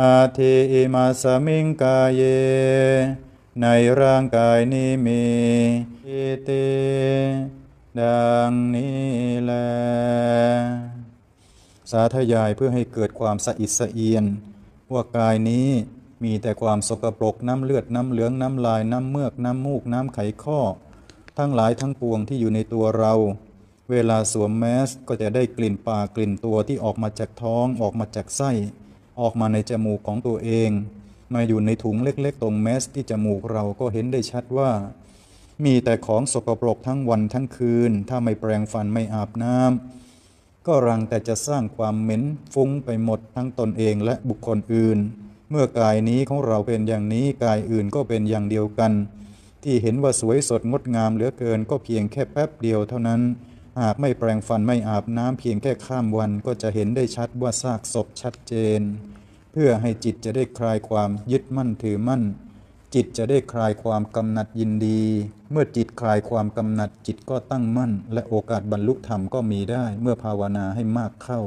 อาทิอิมาสมิงกายเย ในร่างกายนี้มีอิติดังนี้แล สาธยายเพื่อให้เกิดความสะอิดสะเอียน ว่ากายนี้มีแต่ความสกปรกน้ำเลือดน้ำเหลืองน้ำลายน้ำเมือกน้ำมูกน้ำไขข้อ ทั้งหลายทั้งปวงที่อยู่ในตัวเรา เวลาสวมแมสก็จะได้กลิ่นปากกลิ่นตัวที่ออกมาจากท้องออกมาจากไส้ ออกมาในจมูกของตัวเอง มาอยู่ในถุงเล็กๆ ตรงแมสที่จมูกเราก็เห็นได้ชัดว่า มีแต่ของสกปรกทั้งวันทั้งคืน ถ้าไม่แปรงฟันไม่อาบน้ำก็รังแต่จะสร้างความเหม็นฟุ้งไปหมดทั้งตนเองและบุคคลอื่น เมื่อกายนี้ของเราเป็นอย่างนี้กายอื่นก็เป็นอย่างเดียวกัน ที่เห็นว่าสวยสดงดงามเหลือเกินก็เพียงแค่แป๊บเดียวเท่านั้น หากไม่แปรงฟันไม่อาบน้ำเพียงแค่ข้ามวันก็จะเห็นได้ชัดว่าซากศพชัดเจน เพื่อให้จิตจะได้คลายความยึดมั่นถือมั่น จิตจะได้คลายความกำหนัดยินดี เมื่อจิตคลายความกำหนัดจิตก็ตั้งมั่น และโอกาสบรรลุธรรมก็มีได้เมื่อภาวนาให้มากเข้า